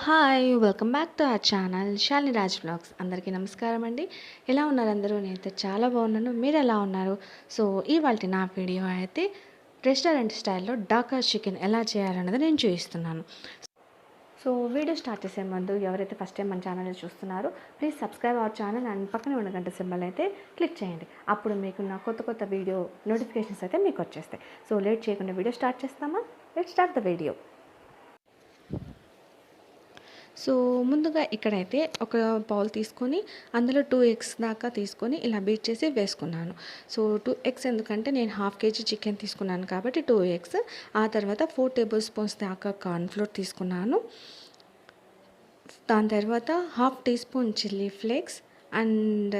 Hi welcome back to our channel Shalini Raj blogs. అందరికీ నమస్కారం అండి. ఎలా ఉన్నారు అందరూ? నేనైతే చాలా బాగున్నాను. మీరు ఎలా ఉన్నారు? సో ఇవాళ నా వీడియో అయితే రెస్టారెంట్ స్టైల్లో డాకా చికెన్ ఎలా చేయాలన్నది నేను చూపిస్తున్నాను. సో వీడియో స్టార్ట్ చేసే ముందు ఎవరైతే ఫస్ట్ టైం మన ఛానల్ చూస్తున్నారో please subscribe our channel and పక్కనే ఉన్న గంట సింబల్ అయితే క్లిక్ చేయండి. అప్పుడు మీకు నా కొత్త కొత్త వీడియో నోటిఫికేషన్స్ అయితే మీకు వచ్చేస్తాయి. సో లేట్ చేయకుండా వీడియో స్టార్ట్ చేస్తామా? Let start the video so ముందుగా ఇక్కడైతే ఒక బౌల్ తీసుకొని అందులో టూ ఎగ్స్ దాకా తీసుకొని ఇలా బీట్ చేసి వేసుకున్నాను. సో టూ ఎగ్స్ ఎందుకంటే నేను హాఫ్ కేజీ చికెన్ తీసుకున్నాను కాబట్టి టూ ఎగ్స్. ఆ తర్వాత ఫోర్ టేబుల్ స్పూన్స్ దాకా కార్న్ఫ్లోర్ తీసుకున్నాను. దాని తర్వాత half teaspoon chilli flakes and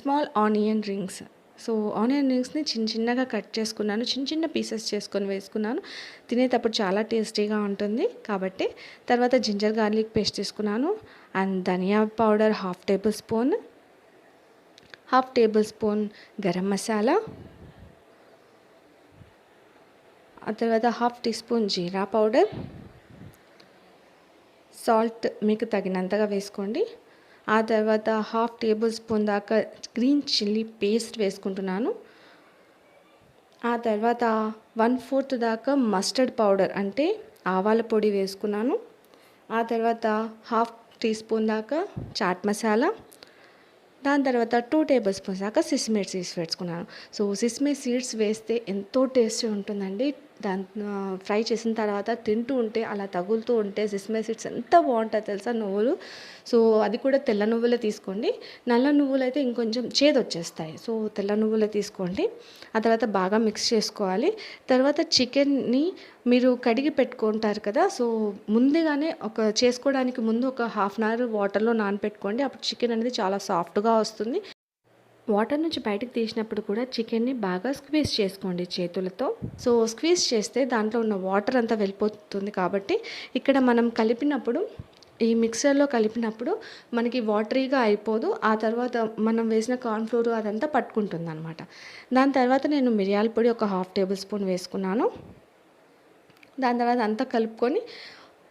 small onion rings. So onion రింగ్స్ని చిన్న చిన్నగా కట్ చేసుకున్నాను. చిన్న చిన్న పీసెస్ చేసుకొని వేసుకున్నాను. తినేటప్పుడు చాలా టేస్టీగా ఉంటుంది. కాబట్టి తర్వాత జింజర్ గార్లిక్ పేస్ట్ తీసుకున్నాను. And dhania powder half tablespoon. Half tablespoon garam masala. ఆ తర్వాత half teaspoon jeera powder. Salt మీకు తగినంతగా వేసుకోండి. ఆ తర్వాత హాఫ్ టేబుల్ స్పూన్ దాకా గ్రీన్ చిల్లీ పేస్ట్ వేసుకుంటున్నాను. ఆ తర్వాత వన్ ఫోర్త్ దాకా మస్టర్డ్ పౌడర్ అంటే ఆవాల పొడి వేసుకున్నాను. ఆ తర్వాత హాఫ్ టీ స్పూన్ దాకా చాట్ మసాలా. దాని తర్వాత టూ టేబుల్ స్పూన్స్ దాకా సిస్మే సీడ్స్ వేసుకున్నాను. సో సిస్మే సీడ్స్ వేస్తే ఎంతో టేస్టీ ఉంటుందండి. దాని ఫ్రై చేసిన తర్వాత తింటూ ఉంటే అలా తగులుతూ ఉంటే సిస్మే సీడ్స్ ఎంత బాగుంటుంది తెలుసా నువ్వులు? సో అది కూడా తెల్ల నువ్వులే తీసుకోండి. నల్ల నువ్వులు అయితే ఇంకొంచెం చేదు వచ్చేస్తాయి. సో తెల్ల నువ్వులే తీసుకోండి. ఆ తర్వాత బాగా మిక్స్ చేసుకోవాలి. తర్వాత చికెన్ని మీరు కడిగి పెట్టుకుంటారు కదా సో ముందుగానే ఒక చేసుకోవడానికి ముందు ఒక హాఫ్ అన్ అవర్ వాటర్లో నానపెట్టుకోండి. అప్పుడు చికెన్ అనేది చాలా సాఫ్ట్గా వస్తుంది. వాటర్ నుంచి బయటకు తీసినప్పుడు కూడా చికెన్ని బాగా స్క్వీజ్ చేసుకోండి చేతులతో. సో స్క్వీజ్ చేస్తే దాంట్లో ఉన్న వాటర్ అంతా వెళ్ళిపోతుంది కాబట్టి ఇక్కడ మనం కలిపినప్పుడు ఈ మిక్సర్లో కలిపినప్పుడు మనకి వాటరీగా అయిపోదు. ఆ తర్వాత మనం వేసిన కార్న్ఫ్లోర్ అదంతా పట్టుకుంటుంది అనమాట దాని తర్వాత నేను మిరియాల పొడి ఒక హాఫ్ టేబుల్ స్పూన్ వేసుకున్నాను. దాని తర్వాత అంతా కలుపుకొని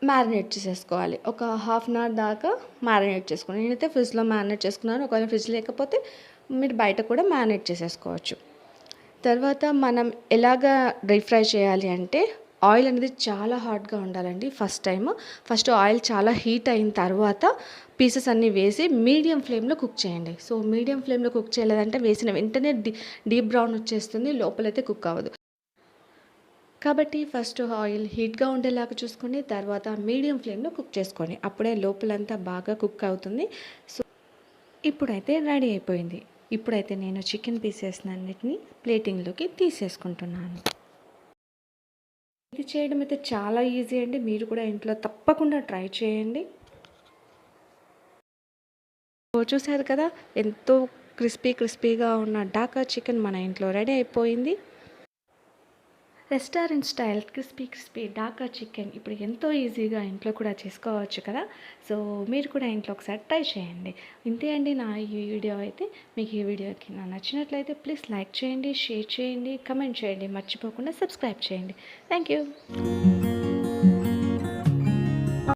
మ్యారినేట్ చేసేసుకోవాలి. ఒక హాఫ్ అన్ అవర్ దాకా మ్యారినేట్ చేసుకుని నేనైతే ఫ్రిడ్జ్లో మ్యారినేట్ చేసుకున్నాను. ఒకవేళ ఫ్రిడ్జ్ లేకపోతే మీరు బయట కూడా మ్యారినేట్ చేసేసుకోవచ్చు. తర్వాత మనం ఎలాగా డీప్ ఫ్రై చేయాలి అంటే ఆయిల్ అనేది చాలా హాట్గా ఉండాలండి ఫస్ట్ టైం ఫస్ట్ ఆయిల్ చాలా హీట్ అయిన తర్వాత పీసెస్ అన్నీ వేసి మీడియం ఫ్లేమ్లో కుక్ చేయండి. సో మీడియం ఫ్లేమ్లో కుక్ చేయలేదంటే వేసిన వెంటనే డీ డీప్ బ్రౌన్ వచ్చేస్తుంది లోపలైతే కుక్ అవ్వదు. కాబట్టి ఫస్ట్ ఆయిల్ హీట్గా ఉండేలాగా చూసుకోండి తర్వాత మీడియం ఫ్లేమ్లో కుక్ చేసుకోండి. అప్పుడే లోపలంతా బాగా కుక్ అవుతుంది. సో ఇప్పుడైతే రెడీ అయిపోయింది. ఇప్పుడైతే నేను చికెన్ పీసెస్ అన్నిటిని ప్లేటింగ్లోకి తీసేసుకుంటున్నాను. ఇది చేయడం అయితే చాలా ఈజీ అండి. మీరు కూడా ఇంట్లో తప్పకుండా ట్రై చేయండి. చూసారు కదా? ఎంతో క్రిస్పీ క్రిస్పీగా ఉన్న డాకా చికెన్ మన ఇంట్లో రెడీ అయిపోయింది. Restaurant style crispy crispy Dhaka chicken ఇప్పుడు ఎంతో ఈజీగా ఇంట్లో కూడా చేసుకోవచ్చు కదా. సో మీరు కూడా ఇంట్లో ఒకసారి ట్రై చేయండి. ఇంతే అండి నా ఈ వీడియో అయితే. మీకు ఈ వీడియోకి నా నచ్చినట్లయితే ప్లీజ్ లైక్ చేయండి షేర్ చేయండి కమెంట్ చేయండి. మర్చిపోకుండా సబ్స్క్రైబ్ చేయండి. Thank you.